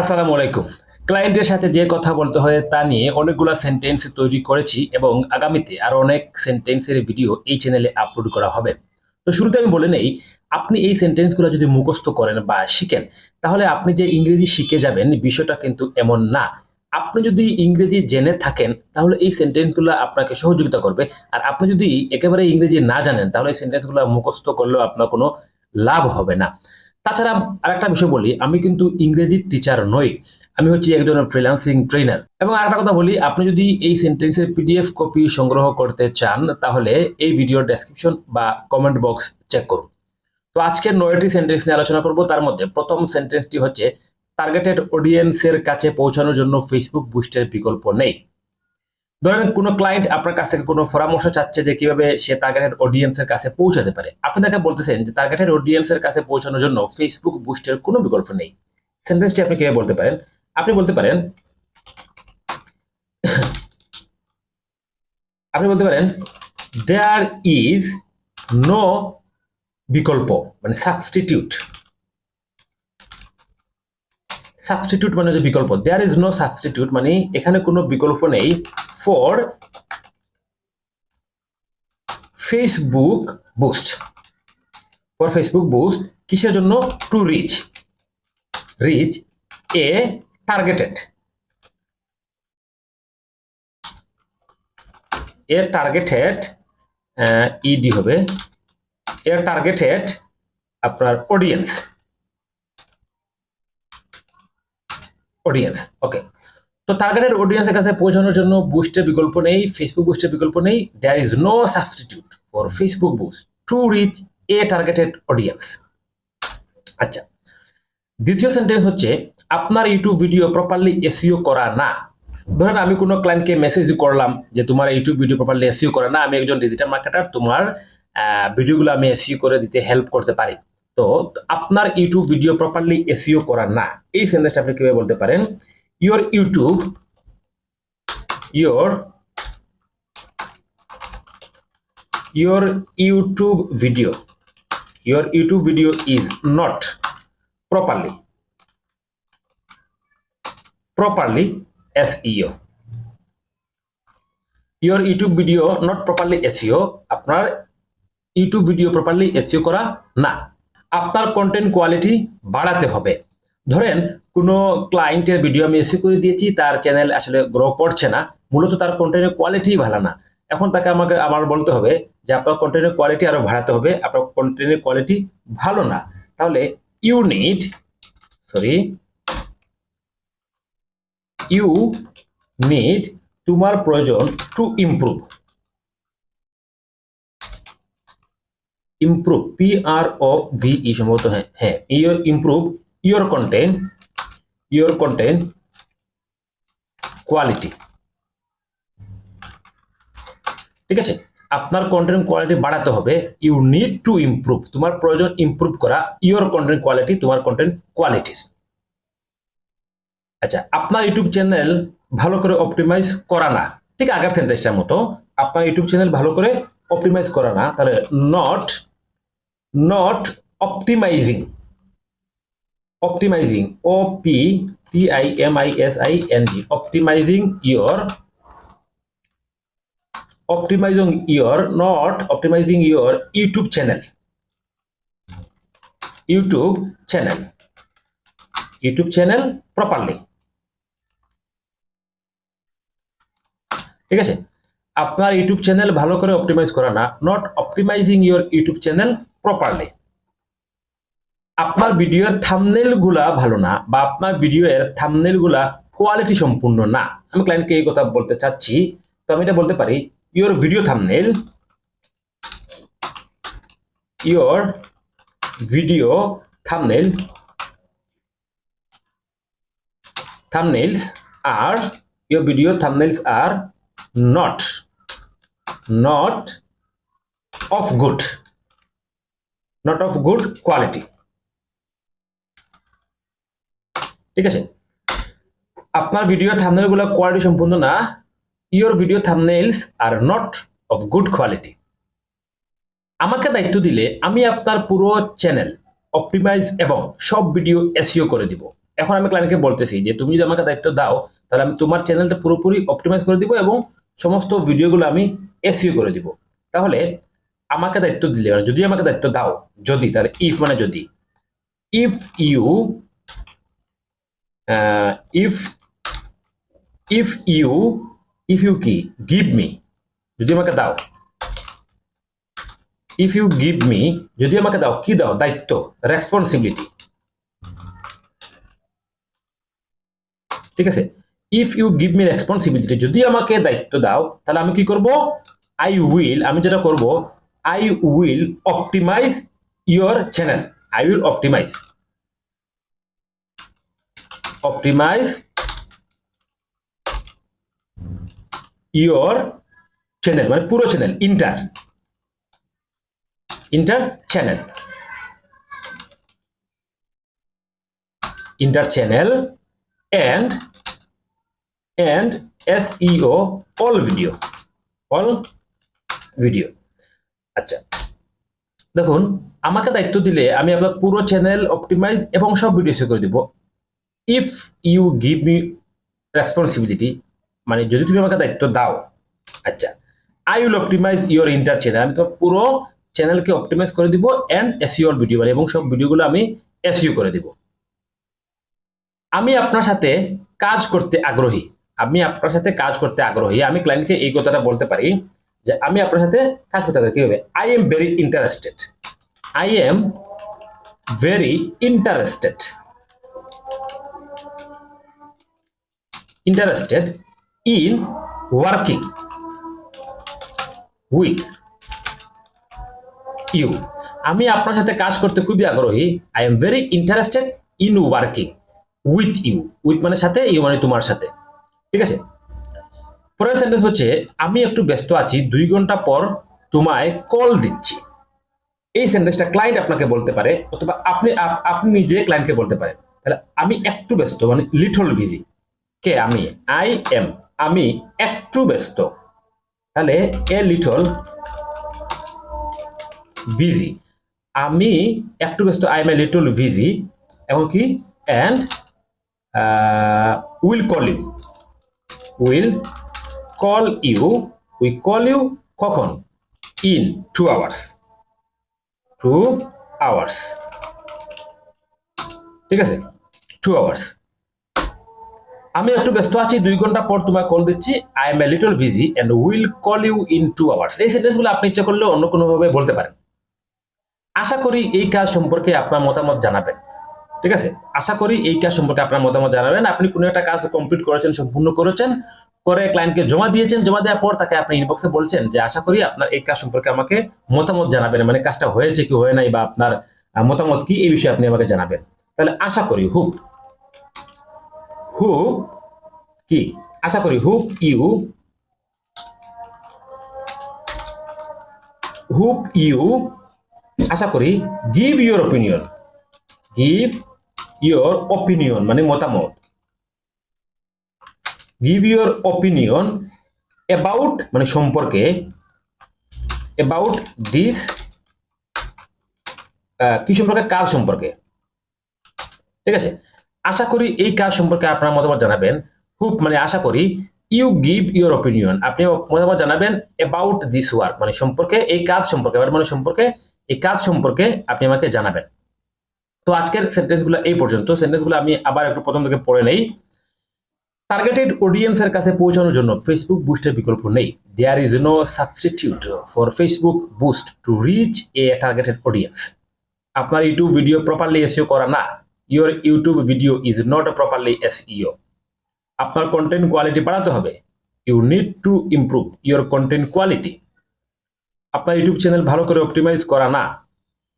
আসসালামু আলাইকুম। ক্লায়েন্টের সাথে যে কথা বলতে হয় তা নিয়ে অনেকগুলো সেন্টেন্স তৈরি করেছি এবং আগামীতে আরও অনেক সেন্টেন্সের ভিডিও এই চ্যানেলে আপলোড করা হবে। তো শুরুতে আমি বলে নেই, আপনি এই সেন্টেন্সগুলো যদি মুখস্থ করেন বা শিখেন, তাহলে আপনি যে ইংরেজি শিখে যাবেন বিষয়টা কিন্তু এমন না। আপনি যদি ইংরেজি জেনে থাকেন, তাহলে এই সেন্টেন্সগুলো আপনাকে সহযোগিতা করবে। আর আপনি যদি একেবারে ইংরেজি না জানেন, তাহলে এই সেন্টেন্সগুলো মুখস্থ করলেও আপনার কোনো লাভ হবে না। তাছাড়া আরেকটা বিষয় বলি, আমি কিন্তু ইংরেজির টিচার নই, আমি হচ্ছি একজন ফ্রিল্যান্সিং ট্রেনার এবং আরেকটা কথা বলি, আপনি যদি এই সেন্টেন্সের পিডিএফ কপি সংগ্রহ করতে চান, তাহলে এই ভিডিওর ডেসক্রিপশন বা কমেন্ট বক্স চেক করুন। তো আজকের নয়টি সেন্টেন্স নিয়ে আলোচনা করব, তার মধ্যে প্রথম সেন্টেন্সটি হচ্ছে টার্গেটেড অডিয়েন্সের কাছে পৌঁছানোর জন্য ফেসবুক বুস্টের বিকল্প নেই। ধরেন কোনো ক্লায়েন্ট আপনার কাছ থেকে কোনো পরামর্শ চাচ্ছে যে কীভাবে সে টার্গেটেড অডিয়েন্সের কাছে পৌঁছাতে পারে। আপনি তাকে বলতেছেন যে টার্গেটেড অডিয়েন্সের কাছে পৌঁছানোর জন্য ফেসবুক বুস্টের কোনো বিকল্প নেই। সেন্টেন্সটি আপনি কীভাবে বলতে পারেন? আপনি বলতে পারেন, আপনি বলতে পারেন দেয়ার ইজ নো বিকল্প মানে সাবস্টিটিউট সাবস্টিটিউট মানে যে বিকল্প দেয়ার ইজ নো সাবস্টিটিউট মানে এখানে কোনো বিকল্প নেই for Facebook boost for Facebook boost কিসের জন্য? To reach reach a targeted uh targeted ed হবে। এর টার্গেটেড আপনার অডিয়েন্স অডিয়েন্স ওকে তো টার্গেটেড অডিয়েন্সের কাছে পৌঁছানোর জন্য বুস্টের বিকল্প নেই ফেসবুক বুস্টের বিকল্প নেই there is no substitute for Facebook boost to reach a targeted audience আচ্ছা দ্বিতীয় সেন্টেন্স হচ্ছে, আপনার ইউটিউব ভিডিও প্রপারলি এসিও করা না। ধরেন আমি কোনো ক্লায়েন্টকে মেসেজ করলাম যে তোমার ইউটিউব ভিডিও প্রপারলি এসিও করে না, আমি একজন ডিজিটাল মার্কেটার তোমার ভিডিওগুলো আমি এসিও করে দিতে হেল্প করতে পারি। তো আপনার ইউটিউব ভিডিও প্রপারলি এসিও করা না, এই সেন্টেন্সটা আপনি কীভাবে বলতে পারেন? Your YouTube your your YouTube video your YouTube video is not properly properly SEO your YouTube video not properly SEO আপনার ইউটিউব ভিডিও প্রপারলি এসিও করা না। আপনার কন্টেন্ট কোয়ালিটি বাড়াতে হবে। ধরেন, কোনো ক্লায়েন্টের ভিডিও আমি এসে করে দিয়েছি, তার চ্যানেল আসলে গ্রো করছে না, মূলত তার কন্টেন্টের কোয়ালিটি ভালো না। এখন তাকে আমাকে, আমার বলতে হবে যে, আপনার কন্টেন্টের কোয়ালিটি আরও বাড়াতে হবে, আপনার কন্টেন্টের কোয়ালিটি ভালো না। তাহলে, you need, sorry, you need তোমার প্রয়োজন to improve improve P R O V E সম্ভবত হ্যাঁ হ্যাঁ your improve your content your content quality ঠিক আছে? আপনার কন্টেন্ট কোয়ালিটি বাড়াতে হবে। ইউ নিড টু ইমপ্রুভ তোমার প্রয়োজন ইমপ্রুভ করা ইওর কন্টেন্ট কোয়ালিটি তোমার কন্টেন্ট কোয়ালিটির আচ্ছা আপনার ইউটিউব চ্যানেল ভালো করে অপটিমাইজ করা না। ঠিক আগের সেন্টেন্সটার মতো, আপনার ইউটিউব চ্যানেল ভালো করে অপটিমাইজ করা না। তাহলে not not optimizing optimizing O P T I M I S I N G optimizing your optimizing your, not optimizing your youtube channel. Youtube channel. Youtube channel properly. ঠিক আছে? আপনার YouTube channel ভালো করে optimise করা না not optimising your YouTube channel properly আপনার ভিডিওর থামনেলগুলা ভালো না বা আপনার ভিডিওর থামনেলগুলা কোয়ালিটি সম্পূর্ণ না। আমি ক্লায়েন্টকে এই কথা বলতে চাচ্ছি। তো আমি এটা বলতে পারি your video thumbnail your video thumbnail thumbnails are your video thumbnails are not not of good not of good quality. ঠিক আছে? আপনার ভিডিও থামনেলগুলো কোয়ালিটি সম্পূর্ণ না your video thumbnails are not of good quality আমাকে দায়িত্ব দিলে আমি আপনার পুরো চ্যানেল অপটিমাইজ এবং সব ভিডিও এসিও করে দিব। এখন আমি ক্লায়েন্টকে বলতেছি যে, তুমি যদি আমাকে দায়িত্ব দাও, তাহলে আমি তোমার চ্যানেলটা পুরোপুরি অপটিমাইজ করে দিব এবং সমস্ত ভিডিওগুলো আমি এসইও করে দিব। তাহলে আমাকে দায়িত্ব দিলে মানে যদি আমাকে দায়িত্ব দাও, যদি, তাহলে ইফ মানে যদি। If you if if you if you কি? গিভ মি যদি আমাকে দাও। ইফ ইউ গিভ মি যদি আমাকে দাও, কি দাও? দায়িত্ব রেসপন্সিবিলিটি ঠিক আছে? If you give me responsibility যদি আমাকে দায়িত্ব দাও, তাহলে আমি কি করব? আই উইল আমি যেটা করব I will optimize your channel I will optimize optimize your channel মানে পুরো channel inter inter channel inter channel and and SEO all video all video আচ্ছা। দেখুন, আমাকে দায়িত্ব দিলে আমি আপনার পুরো চ্যানেল অপটিমাইজ এবং সব ভিডিও করে দিব। If you give me responsibility মানে যদি তুমি আমাকে দায়িত্ব দাও আচ্ছা। I will optimise your inter channel আমি তোমার পুরো চ্যানেলকে অপটিমাইজ করে দিব অ্যান্ড এসইও ভিডিও মানে এবং সব ভিডিওগুলো আমি এসইও করে দিব। আমি আপনার সাথে কাজ করতে আগ্রহী। আমি আপনার সাথে কাজ করতে আগ্রহী। আমি ক্লায়েন্টকে এই কথাটা বলতে পারি যে আমি আপনার সাথে কাজ করতে আগ্রহী কীভাবে? I am very interested I am very interested interested in working with you আমি আপনার সাথে কাজ করতে খুবই আগ্রহী। I am very interested in working with you with মানে সাথে ইউ মানে তোমার সাথে। ঠিক আছে? পরের সেন্টেন্স হচ্ছে, আমি একটু ব্যস্ত আছি, দুই ঘণ্টা পর তোমায় কল দিচ্ছি। এই সেন্টেন্সটা ক্লায়েন্ট আপনাকে বলতে পারে, অথবা আপনি, আপ- আপনি নিজে ক্লায়েন্টকে বলতে পারেন। তাহলে আমি একটু ব্যস্ত মানে লিটল বিজি কে? আমি। আই এম আমি একটু ব্যস্ত। তাহলে এ লিটল বিজি আমি একটু ব্যস্ত I am a little busy এখন কি? And will call you will call you we call you কখন? In two hours two hours ঠিক আছে? টু আওয়ার্স আমি একটু ব্যস্ত আছি, দুই ঘণ্টা পর তোমায় কল দিচ্ছি। I am a little busy and will call you in two hours এই সেন্টেন্সগুলো আপনি ইচ্ছা করলে অন্য কোনোভাবে বলতে পারেন। আশা করি এই কাজ সম্পর্কে আপনার মতামত জানাবেন। ঠিক আছে? আশা করি এই কাজ সম্পর্কে আপনার মতামত জানাবেন। আপনি কোনো একটা কাজ কমপ্লিট করেছেন, সম্পূর্ণ করেছেন। করে ক্লায়েন্টকে জমা দিয়েছেন, জমা দেওয়ার পর তাকে আপনি ইনবক্সে বলছেন যে, আশা করি আপনার এই কাজ সম্পর্কে আমাকে মতামত জানাবেন মানে কাজটা হয়েছে কি হয় নাই বা আপনার মতামত কি এই বিষয়ে আপনি আমাকে জানাবেন? তাহলে আশা করি হুপ হুপ কি? আশা করি হুপ ইউ। Hope you. আশা করি give your opinion give your opinion মানে মতামত। গিভ ইয়োর ওপিনিয়ন অ্যাবাউট মানে সম্পর্কে অ্যাবাউট দিস কি সম্পর্কে কাজ সম্পর্কে। ঠিক আছে? আশা করি এই কাজ সম্পর্কে আপনার মতামত জানাবেন। খুব মানে আশা করি ইউ গিভ ইউর ওপিনিয়ন আপনি মতামত জানাবেন অ্যাবাউট দিস ওয়ার্ক মানে সম্পর্কে, এই কাজ সম্পর্কে মানে সম্পর্কে, এই কাজ সম্পর্কে আপনি আমাকে জানাবেন। তো আজকের সেন্টেন্সগুলো এই পর্যন্ত। সেন্টেন্সগুলো আমি আবার একটু প্রথম থেকে পড়ে নেই। টার্গেটেড অডিয়েন্সের কাছে পৌঁছানোর জন্য ফেসবুক বুস্টের বিকল্প নেই। There is no substitute for Facebook boost to reach a targeted audience আপনার ইউটিউব ভিডিও প্রপারলি এসইও করা না your YouTube video is not properly SEO আপনার কন্টেন্ট কোয়ালিটি বাড়াতে হবে। You need to improve your content quality আপনার YouTube channel ভালো করে optimise করা না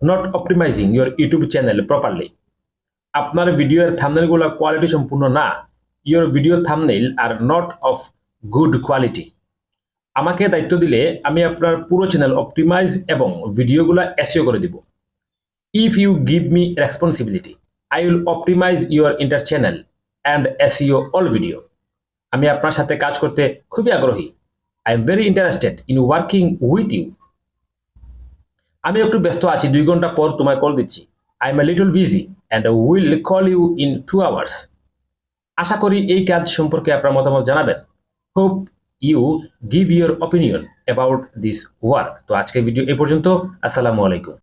not optimising your YouTube channel properly আপনার ভিডিওর থামনেলগুলো কোয়ালিটি সম্পূর্ণ না your video thumbnail are not of good quality আমাকে দায়িত্ব দিলে আমি আপনার পুরো চ্যানেল অপটিমাইজ এবং ভিডিওগুলো এসিও করে দিব। If you give me responsibility I will optimise your inter channel and SEO all video আমি আপনার সাথে কাজ করতে খুবই আগ্রহী। I am very interested in working with you আমি একটু ব্যস্ত আছি, দুই ঘণ্টা পর তোমায় কল দিচ্ছি। I am a little busy and will call you in two hours আশা করি এই কাজ সম্পর্কে আপনার মতামত জানাবেন। Hope you give your opinion about this work তো আজকের ভিডিও এ পর্যন্ত, আসসালামু আলাইকুম।